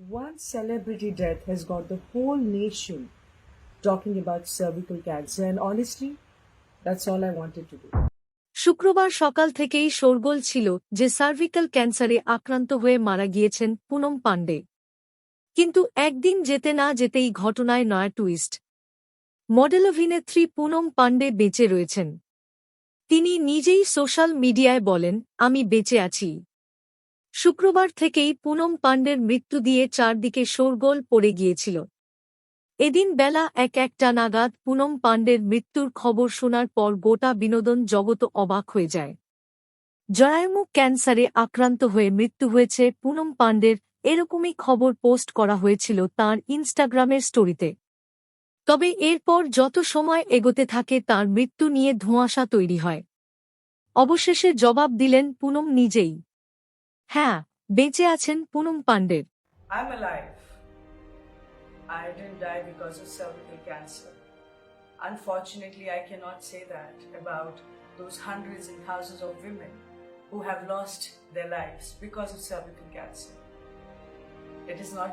One celebrity death has got the whole nation talking about cervical cancer, and honestly, that's all I wanted to do. শুক্রবার সকাল থেকেই শোরগোল ছিল যে cervical ক্যান্সারে আক্রান্ত হয়ে মারা গিয়েছেন পুনম পাণ্ডে। কিন্তু একদিন যেতে না যেতেই ঘটনায় নয়া টুইস্ট মডেল অভিনেত্রী পুনম পাণ্ডে বেঁচে রয়েছেন। তিনি নিজেই সোশ্যাল মিডিয়ায় বলেন আমি বেঁচে আছি। শুক্রবার থেকেই পুনম পাণ্ডের মৃত্যু দিয়ে চারদিকে শোরগোল পড়ে গিয়েছিল। এদিন বেলা এক একটা নাগাদ পুনম পাণ্ডের মৃত্যুর খবর শোনার পর গোটা বিনোদন জগৎ অবাক হয়ে যায়। জরায়ুমুখ ক্যান্সারে আক্রান্ত হয়ে মৃত্যু হয়েছে পুনম পাণ্ডের, এরকমই খবর পোস্ট করা হয়েছিল তার ইনস্টাগ্রামের স্টোরিতে। তবে এরপর যত সময় এগোতে থাকে তার মৃত্যু নিয়ে ধোঁয়াশা তৈরি হয়। অবশেষে জবাব দিলেন পুনম নিজেই। হ্যাঁ বেঁচে আছেন Poonam পাণ্ডের I'm alive. I didn't die because of cervical cancer. Unfortunately, I cannot say that about those hundreds and thousands of women who have lost their lives because of cervical cancer. It is not